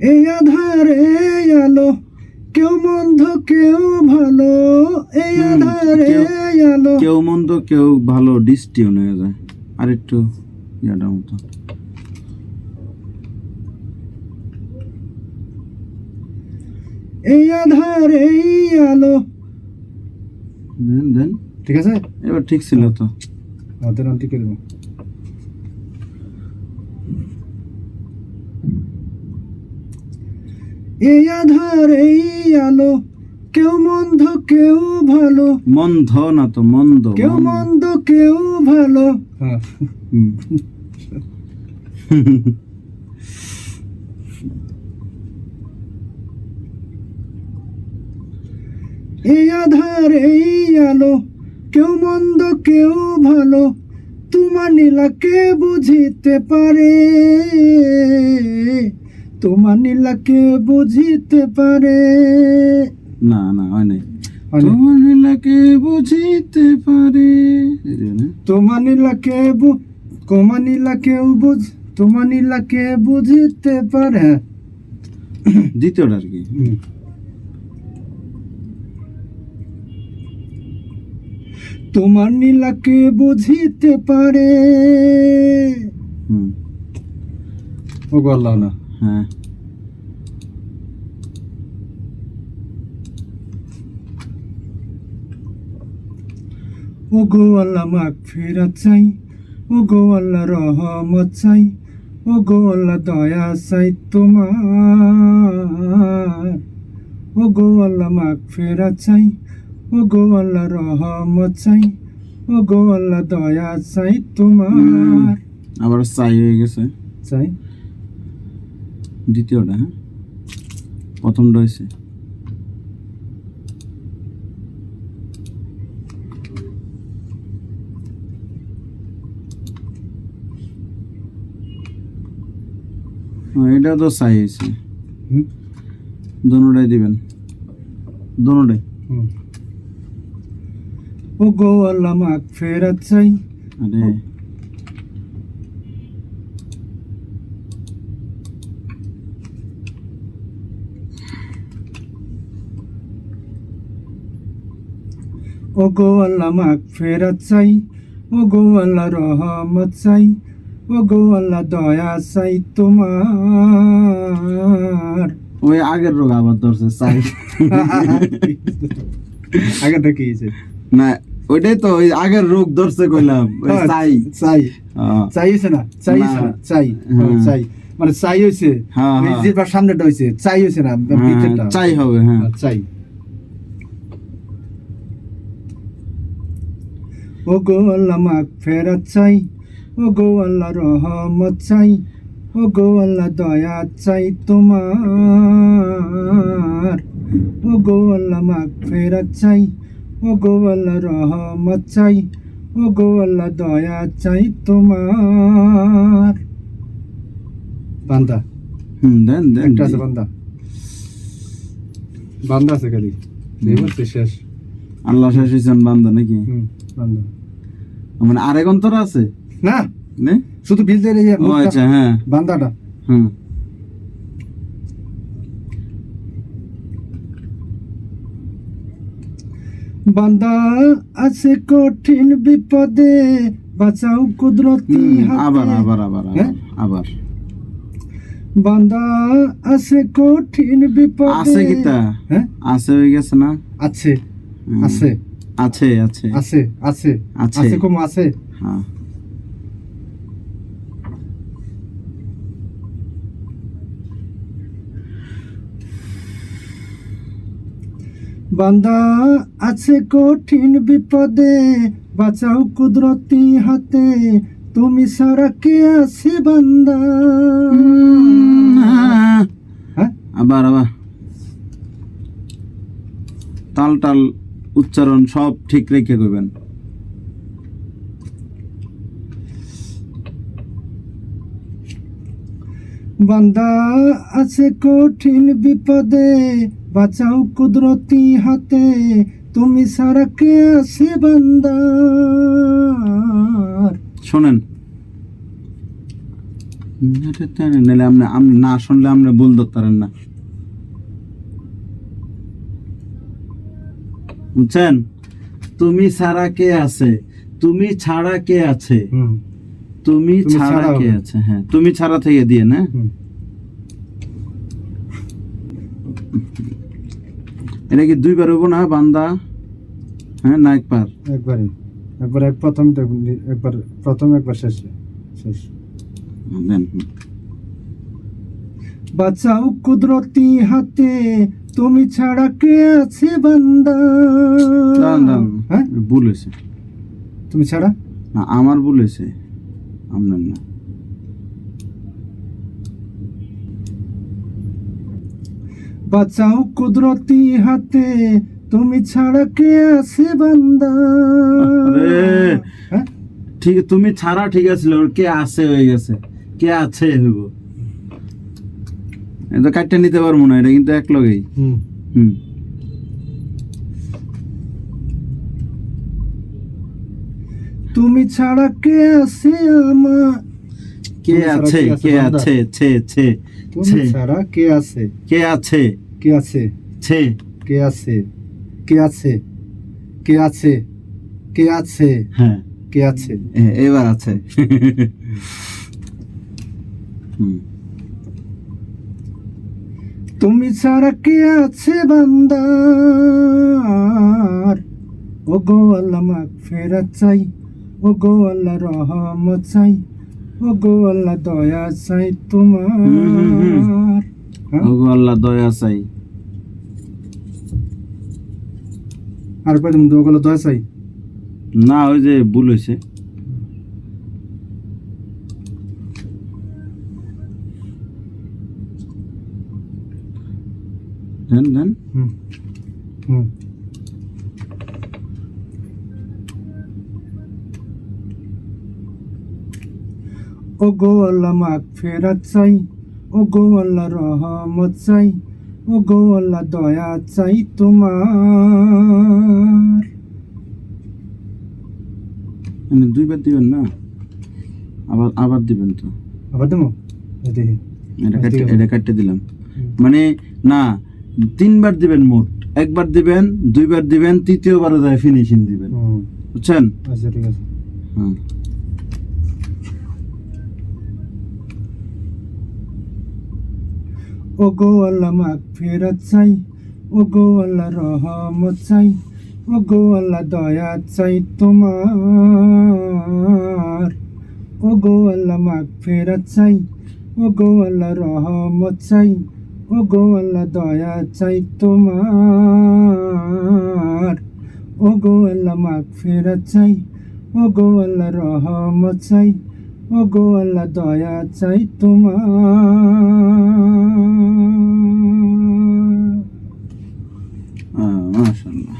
এই আধারে আলো কেউ মন্দ কেউ ভালো। এই আধারে আলো। কেউ মন্দ কেউ ভালো ডিস্টিউন হয়ে যায়। আর একটু ইয়াটার মতো। এই আধারে আলো। দেন দেন। ঠিক আছে? এবার ঠিক ছিল তো। হাতের আন্টি করে এই আধার এই আলো কেউ মন্দ কেউ ভালো। মন্দ না তো মন্দ কেউ মন্দ। মন্দ কেউ ভালো। হ্যাঁ। এই আধার এই আলো কেউ মন্দ কেউ ভালো তোমার নীলাকে বুঝিতে পারে। তোমার নীলাকে বুঝিতে পারে না না হয় নাই? তোমার এলাকে বুঝিতে পারে? তোমার নীলাকে বু- তোমার নীলাকেও বুঝ তোমার নীলাকে বুঝিতে পারে। দ্বিতীয়টা আর কি। তোমার নীলাকে বুঝিতে পারে ও গল্লা না হ্যাঁ ও গো আল্লাহ মাগ ফেরা চাই ও গো আল্লাহ রহমত চাই ও গো আল্লাহ দয়া চাই তোমার ও গো আল্লাহ মাগ ফেরা চাই ও গো আল্লাহ রহমত চাই ও গো আল্লাহ দয়া চাই তোমার আবার চাই হয়ে গেছে। চাই দ্বিতীয়টা হ্যাঁ? প্রথমটা হয়েছে এটা তো চাই হয়েছে। দোনোটাই দিবেন। দোনোটাই। ও গো আল্লাহ মাগ ফেরা চাই। আরে ও গো আল্লাহ মাগ ফেরা চাই ও গো আল্লাহ রহমত চাই ও গো আল্লাহ দয়া চাই তোমার। ওই আগের রোগ আবার ধরছে চাই। আগে দেখিয়েছে না ওইটাই তো ওই আগের রোগ ধরছে কইলাম হ্যাঁ, চাই। চাই। হ্যাঁ। চাই হয়েছে না? চাই না। চাই। হ্যাঁ। চাই। মানে চাই হয়েছে হ্যাঁ, হ্যাঁ। সামনেটা হয়েছে চাই হয়েছে না? হ্যাঁ, চাই হবে হ্যাঁ। হ্যাঁ, চাই। ও গো আল্লাহ মাগ ফেরাত চাই ও গো আল্লাহ রহমত চাই ও গো আল্লাহ দয়া চাই তোমার। ও গো আল্লাহ মাগ ফেরাত চাই ও গো আল্লাহ রহমত চাই ও গো আল্লাহ দয়া চাই তোমার। বান্দা। হুম দেন দেন। একটা আছে বান্দা। বান্দা আছে খালি। শেষ। আল্লাহ শেষ বান্দা নাকি? হুম বান্দা। মানে আরেক অন্তর আছে? না। নে? শুধু বিলদের এই আচ্ছা হ্যাঁ। বান্দাটা। হুম। বান্দা আছে কঠিন বিপদে বাঁচাও কুদরতি আবার আবার আবার হ্যাঁ? আবার। আবার বান্দা আছে কঠিন বিপদে। আছে কিতা? হ্যাঁ? আছে হয়ে গেছে না? আছে আছে। আছে আছে। আছে আছে। আছে। আছে কম আছে। হ্যাঁ। বান্দা আছে কঠিন বিপদে বাঁচাও কুদরতি হাতে। তুমি সারা কে আছে বান্দা? হ্যাঁ। আবার আবার। তাল টাল উচ্চারণ সব ঠিক রেখে কইবেন বান্দা আছে কঠিন বিপদে বাঁচাও কুদরতি হাতে তুমি সারা কে আছে বান্দা শোনেন। নাহলে আপনি না শুনলে আপনি বল ধরতারেন না। বুঝছেন? তুমি ছাড়া কে আছে? তুমি ছাড়া কে আছে? তুমি ছাড়া কে আছে? হ্যাঁ তুমি ছাড়া থেকে দিয়ে না। এটা কি দুইবার হব না বান্দা? হ্যাঁ না একবার? একবারে একবার এক প্রথম একবার প্রথম একবার শেষে শেষ। দেন। বাঁচাও কুদরতি হাতে তুমি ছাড়া কে আছে বান্দা? দাঁড়ান দাঁড়ান হ্যাঁ? ভুল হয়েছে। তুমি ছাড়া? না আমার ভুল হয়েছে। আপনার না। বাঁচাও কুদরতি হাতে তুমি ছাড়া কে আছে বান্দা? হ্যাঁ? ঠিক তুমি ছাড়া ঠিক আছে ওর কে আছে হয়ে গেছে। কে আছে হইব? এটা কাটতে নিতে পারব না এটা কিন্তু এক লগেই। হুম। হুম। তুমি ছাড়া কে আছে আমার? কে আছে? কে আছে ছে ছে ছে। ছাড়া কে আছে? কে আছে? কে আছে? ছে। কে আছে? কে আছে? কে আছে? কে আছে? হ্যাঁ। কে আছে? এবার আছে। হুম। তুমি ছাড়া কে আছে বান্দার? ও গো আল্লাহ মাগ ফেরত চাই ও গো আল্লাহ রহমত চাই ও গো আল্লাহ দয়া চাই তোমার। হ্যাঁ? ওগো আল্লাহ দয়া চাই। আর পাই তুমি দয়া চাই? না ওই যে ভুল হয়েছে। দেন দেন হুম হুম ও গো আল্লাহ মাগ ফেরত চাই ও গো আল্লাহ রহমত চাই ও গো আল্লাহ দয়া চাই তোমার মানে দুইবার দিবেন না আবার আবার দিবেন তো আবার দেবো দেখি এটা কাটতে এটা কাটতে দিলাম মানে না তিনবার দিবেন মোট। একবার দিবেন দুইবার দিবেন তৃতীয়বার যায় ফিনিশিং দিবেন। বুঝছেন? আচ্ছা ঠিক আছে। হ্যাঁ ও গো আল্লাহ মাগ ফেরত চাই ও গো আল্লাহ রহমত চাই ও গো আল্লাহ দয়া চাই তোমার। ও গো আল্লাহ মাগ ফেরত চাই ও গো আল্লাহ রহমত চাই ও গো আল্লাহ দয়া চাই তোমার। ও গো আল্লাহ মাগ ফেরা চাই ও গো আল্লাহ রহম চাই ও গো আল্লাহ দয়া চাই তোমার। মাশাল্লাহ